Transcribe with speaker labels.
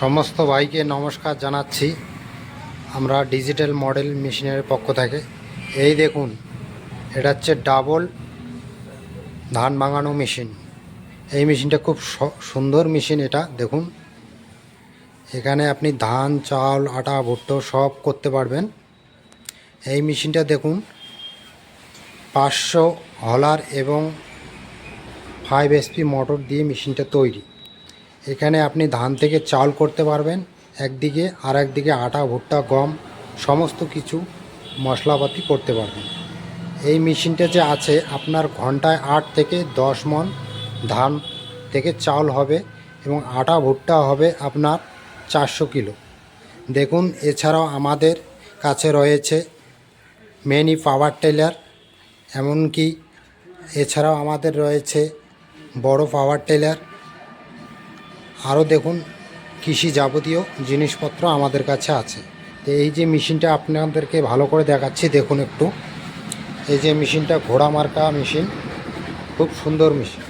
Speaker 1: সমস্ত ভাইকে নমস্কার জানাচ্ছি আমরা ডিজিটাল মডেল মেশিনের পক্ষ থেকে। এই দেখুন, এটা হচ্ছে ডাবল ধান ভাঙানো মেশিন। এই মেশিনটা খুব সুন্দর মেশিন এটা, দেখুন। এখানে আপনি ধান, চাল, আটা, ভুট্টো সব করতে পারবেন। এই মেশিনটা দেখুন, পাঁচশো হলার এবং ফাইভ এসপি মোটর দিয়ে মেশিনটা তৈরি। এখানে আপনি ধান থেকে চাল করতে পারবেন, একদিকে আর একদিকে আটা, ভুট্টা, গম, সমস্ত কিছু মশলাপাতি করতে পারবেন। এই মেশিনটা যে আছে, আপনার ঘন্টায় আট থেকে দশ মন ধান থেকে চাল হবে এবং আটা, ভুট্টা হবে আপনার চারশো কিলো। দেখুন, এছাড়াও আমাদের কাছে রয়েছে মেনি পাওয়ার টেলার, এমনকি এছাড়াও আমাদের রয়েছে বড় পাওয়ার টেলার আরও দেখুন, কৃষি যাবতীয় জিনিসপত্র আমাদের কাছে আছে। তো এই যে মেশিনটা আপনাদেরকে ভালো করে দেখাচ্ছি, দেখুন একটু। এই যে মেশিনটা ঘোড়া মার্কা মেশিন, খুব সুন্দর মেশিন।